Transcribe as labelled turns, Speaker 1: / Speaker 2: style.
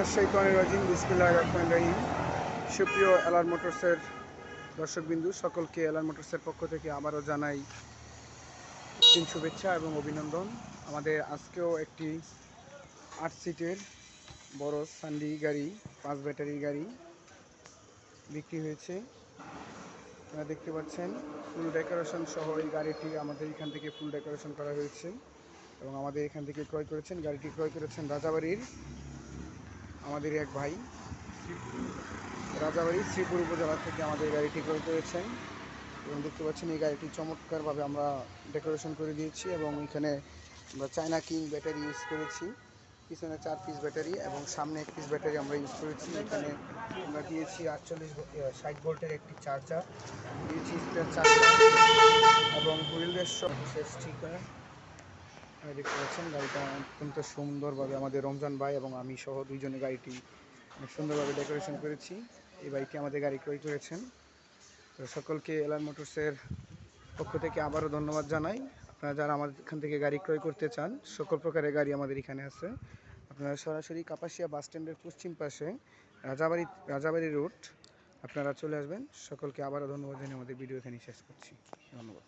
Speaker 1: রাজিম রহমান রহিম। সুপ্রিয় এলার মোটরসের দর্শকবিন্দু, সকলকে এলার মোটরসের পক্ষ থেকে আবারও জানাই দিন শুভেচ্ছা এবং অভিনন্দন। আমাদের আজকেও একটি আট সিটের বড় সান্ডি গাড়ি, পাঁচ ব্যাটারি গাড়ি বিক্রি হয়েছে। আপনারা দেখতে পাচ্ছেন ফুল ডেকোরেশন সহ এই গাড়িটি আমাদের এখান থেকে ফুল ডেকোরেশন করা হয়েছে এবং আমাদের এখান থেকে ক্রয় করেছেন, গাড়িটি ক্রয় করেছেন রাজাবাড়ির আমাদের এক ভাই। রাজাবাড়ি, শ্রীপুর উপজেলা থেকে আমাদের গাড়িটি ক্রয় করেছেন এবং দেখতে পাচ্ছেন, এই গাড়িটি চমৎকারভাবে আমরা ডেকোরেশন করে দিয়েছি এবং এখানে আমরা চায়না কিং ব্যাটারি ইউজ করেছি। পিছনে চার পিস ব্যাটারি এবং সামনে এক পিস ব্যাটারি আমরা ইউজ করেছি। এখানে আমরা দিয়েছি আটচল্লিশ ষাট ভোল্টের একটি চার্জার দিয়েছি স্পেয়ার চার্জার এবং হুইলের শেষ স্টিকার আপনারা দেখতে পাচ্ছেন গাড়িটা অত্যন্ত সুন্দরভাবে আমাদের রমজান ভাই এবং আমি সহ দুইজনে গাড়িটি অনেক সুন্দরভাবে ডেকোরেশন করেছি। এই বাইকটি আমাদের গাড়ি ক্রয় করেছেন। তো সকলকে এলার মোটরসের পক্ষ থেকে আবারও ধন্যবাদ জানাই। আপনারা যারা আমাদের এখান থেকে গাড়ি ক্রয় করতে চান, সকল প্রকারের গাড়ি আমাদের এখানে আছে। আপনারা সরাসরি কাপাসিয়া বাস স্ট্যান্ডের পশ্চিম পাশে রাজাবাড়ি রাজাবাড়ি রোড আপনারা চলে আসবেন। সকলকে আবারও ধন্যবাদ জানিয়ে আমাদের ভিডিও এখানে শেষ করছি। ধন্যবাদ।